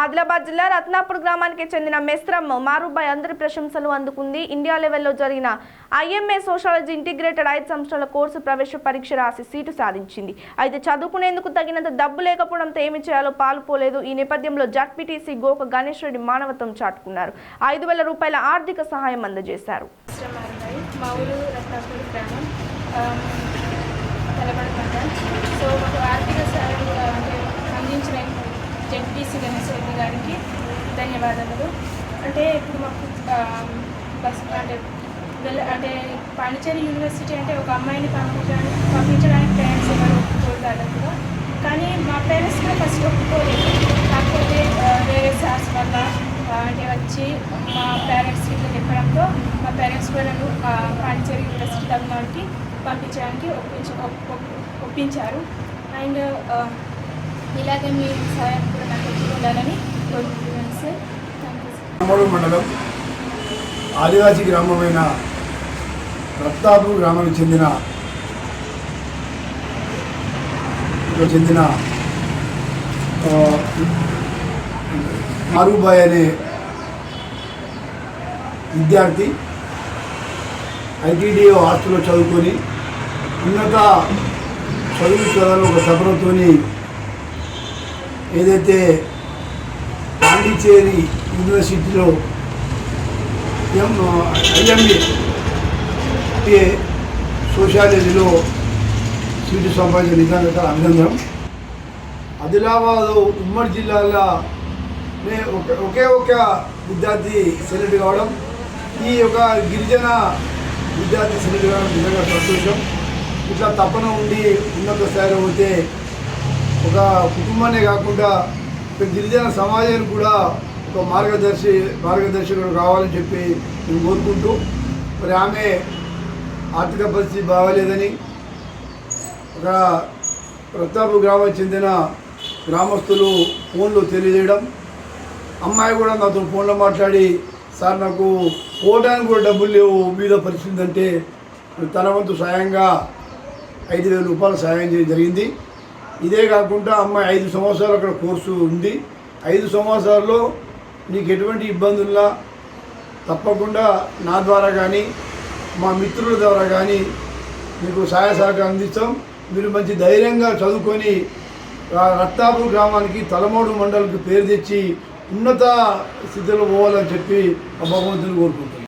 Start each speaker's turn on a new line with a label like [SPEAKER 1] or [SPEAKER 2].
[SPEAKER 1] ఆదిలాబాద్ జిల్లా రత్నాపూర్ గ్రామానికి చెందిన మెస్రమ్ మారుబాయ్ అందరి ప్రశంసలు అందుకుంది. ఇండియా లెవెల్లో జరిగిన ఐఎంఏ సోషాలజీ ఇంటిగ్రేటెడ్ ఐదు సంవత్సరాల కోర్సు ప్రవేశ పరీక్ష రాసి సీటు సాధించింది. అయితే చదువుకునేందుకు తగినంత డబ్బు లేకపోవడంతో ఏమి చేయాలో పాలుపోలేదు. ఈ నేపథ్యంలో జడ్పీటీసీ గోక గణేష్ రెడ్డి మానవత్వం చాటుకున్నారు. ఐదు వేల రూపాయల ఆర్థిక సహాయం అందజేశారు.
[SPEAKER 2] మా ఊరు రత్నాపూర్ గ్రామం సో మాకు ఆర్థిక సాయం ఆ, అంటే అందించిన జెడ్పీసీ గణేష్ రెడ్డి గారికి ధన్యవాదములు. అంటే ఇప్పుడు మాకు బస్ అంటే వెళ్ళ అంటే పాండిచేరి యూనివర్సిటీ అంటే ఒక అమ్మాయిని పంపించడానికి పంపించడానికి పేరెంట్స్ ఎవరు ఒప్పుకోరు కూడా. కానీ మా పేరెంట్స్ కూడా ఫస్ట్ ఒప్పుకోలేదు. కాకపోతే వేరే సార్స్ వల్ల అంటే వచ్చి మా పేరెంట్స్ ఇట్లా చెప్పడంతో మా పేరెంట్స్ కూడా నన్ను పాండిచేరి యూనివర్సిటీ తగ్గడానికి పంపించడానికి ఒప్పించ ఒప్పించారు. అండ్ ఇలాగే మీ సహాయం కూడా నాకు ఉండాలని కోరుకుంటున్నాను.
[SPEAKER 3] మండలం ఆదివాసీ గ్రామమైన రత్తాపూర్ గ్రామానికి చెందిన చెందిన మారుబాయ్ అనే విద్యార్థి ఐటీడీఓ హాస్టల్లో చదువుకొని ఉన్నత చదువు చదవాలని ఒక సఫరంతో ఏదైతే పాండిచేరి యూనివర్సిటీలో ఎం ఐఎంఏ సోషాలజీలో సీటు సంపాదించిన నిజంగా చాలా అభినందనం. ఆదిలాబాద్ ఉమ్మడి జిల్లాలో ఒక ఒకే ఒక విద్యార్థి సెలెక్ట్ కావడం ఈ యొక్క గిరిజన విద్యార్థి సెలెక్ట్ కావడం నిజంగా సంతోషం. ఇట్లా తపన ఉండి ఉన్నత స్థాయిలో పోతే ఒక కుటుంబాన్ని కాకుండా ఒక గిరిజన సమాజాన్ని కూడా మార్గదర్శి మార్గదర్శకుడు కావాలని చెప్పి నేను కోరుకుంటూ మరి ఆమె ఆర్థిక పరిస్థితి బాగాలేదని ఒక ప్రతాపు గ్రామం చెందిన గ్రామస్తులు ఫోన్లో తెలియజేయడం అమ్మాయి కూడా నాతో ఫోన్లో మాట్లాడి సార్ నాకు పోవడానికి కూడా డబ్బులు లేవు మీద పరిస్థితి అంటే తన వంతు సాయంగా ఐదు వేల రూపాయలు సాయం చేయడం జరిగింది. ఇదే కాకుండా అమ్మాయి ఐదు సంవత్సరాలు అక్కడ కోర్సు ఉంది. ఐదు సంవత్సరాల్లో నీకు ఎటువంటి ఇబ్బందుల్లా తప్పకుండా నా ద్వారా కానీ మా మిత్రుల ద్వారా కానీ మీకు సహాయ సహకారం అందిస్తాం. మీరు మంచి ధైర్యంగా చదువుకొని రత్తాపూర్ గ్రామానికి తలమూడు మండలికి పేరు తెచ్చి ఉన్నత స్థితిలో పోవాలని చెప్పి ఆ భగవంతుని కోరుకుంటున్నాను